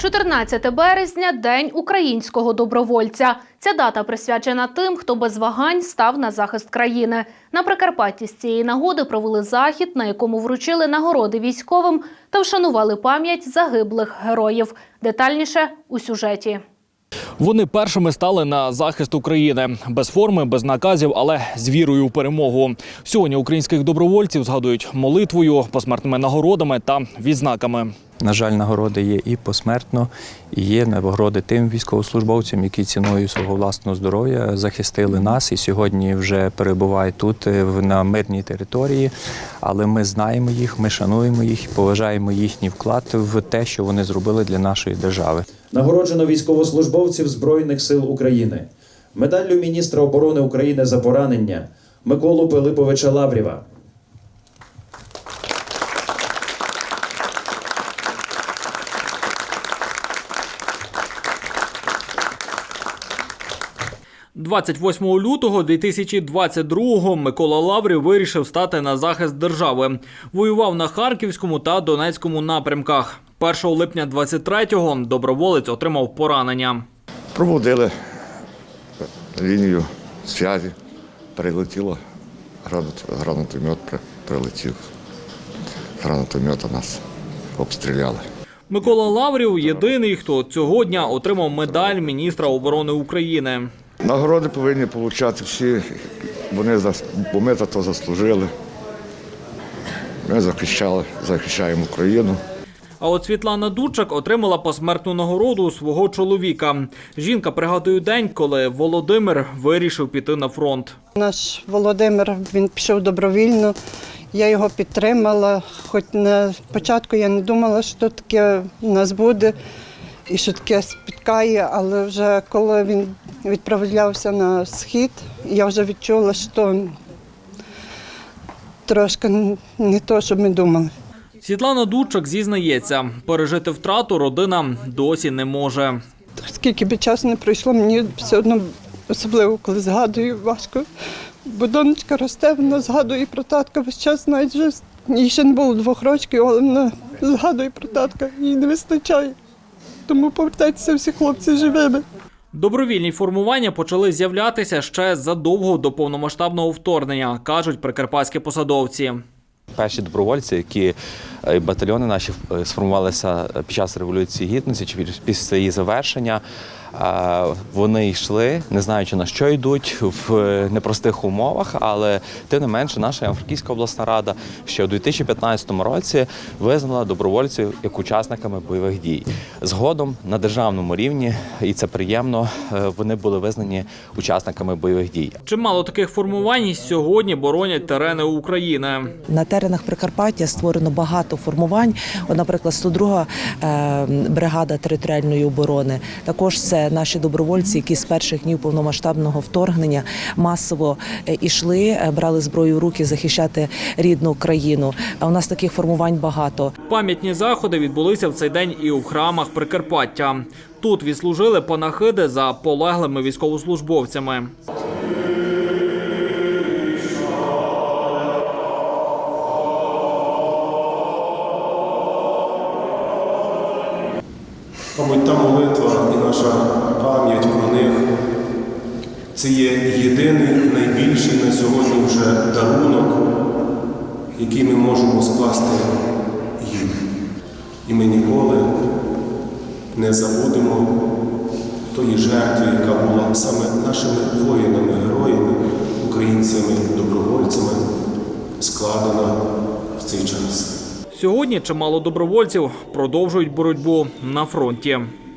14 березня День українського добровольця. Ця дата присвячена тим, хто без вагань став на захист країни. На Прикарпатті з цієї нагоди провели захід, на якому вручили нагороди військовим та вшанували пам'ять загиблих героїв. Детальніше у сюжеті. Вони першими стали на захист України без форми, без наказів, але з вірою у перемогу. Сьогодні українських добровольців згадують молитвою, посмертними нагородами та відзнаками. На жаль, нагороди є і посмертно, і є нагороди тим військовослужбовцям, які ціною свого власного здоров'я захистили нас і сьогодні вже перебувають тут е, в- на мирній території. Але ми знаємо їх, ми шануємо їх, поважаємо їхній вклад в те, що вони зробили для нашої держави. Нагороджено військовослужбовців Збройних сил України. Медаллю міністра оборони України за поранення Миколу Пилиповича Лаврєва. – 28 лютого 2022-го Микола Лаврів вирішив стати на захист держави. Воював на Харківському та Донецькому напрямках. 1 липня 23-го доброволець отримав поранення. Проводили лінію зв'язі, прилетіло, гранат, гранатомет прилетів. Гранатомета нас обстріляли. Микола Лаврів єдиний, хто цього дня отримав медаль міністра оборони України. Нагороди повинні отримати всі, вони бо ми за то заслужили. Ми захищали, захищаємо Україну. А от Світлана Дучак отримала посмертну нагороду свого чоловіка. Жінка пригадує день, коли Володимир вирішив піти на фронт. Наш Володимир він пішов добровільно. Я його підтримала. Хоч на початку я не думала, що таке нас буде і що таке спіткає, але вже коли він відправлявся на схід, я вже відчула, що трошки не то, що ми думали. Світлана Дучак зізнається, пережити втрату родина досі не може. Скільки би часу не пройшло, мені все одно, особливо коли згадую, важко. Бо донечка росте, вона згадує про татка весь час, навіть вже їй ще не було двох років, але вона згадує про татка, їй не вистачає. Тому повертайтеся всі хлопці живими. Добровільні формування почали з'являтися ще задовго до повномасштабного вторгнення, кажуть прикарпатські посадовці. Перші добровольці, які е, батальйони наші е, сформувалися під час революції гідності чи після її завершення. е, Вони йшли, не знаючи на що йдуть в е, непростих умовах, але тим не менше, наша Франківська обласна рада ще у 2015 році визнала добровольців як учасниками бойових дій. Згодом на державному рівні, і це приємно, е, вони були визнані учасниками бойових дій. Чимало таких формувань сьогодні боронять терени України. На теренах Прикарпаття створено багато формувань. От, наприклад, 102 е, бригада територіальної оборони. Також це наші добровольці, які з перших днів повномасштабного вторгнення масово е, ішли, е, брали зброю в руки захищати рідну країну. А у нас таких формувань багато. Пам'ятні заходи відбулися в цей день і у храмах Прикарпаття. Тут відслужили панахиди за полеглими військовослужбовцями. Мабуть, та молитва і наша пам'ять про них це є єдиний найбільший на сьогодні вже дарунок, який ми можемо скласти їм. І ми ніколи не забудемо тої жертви, яка була саме нашими воїнами, героями, українцями, добровольцями, складена в цей час. Сьогодні чимало добровольців продовжують боротьбу на фронті.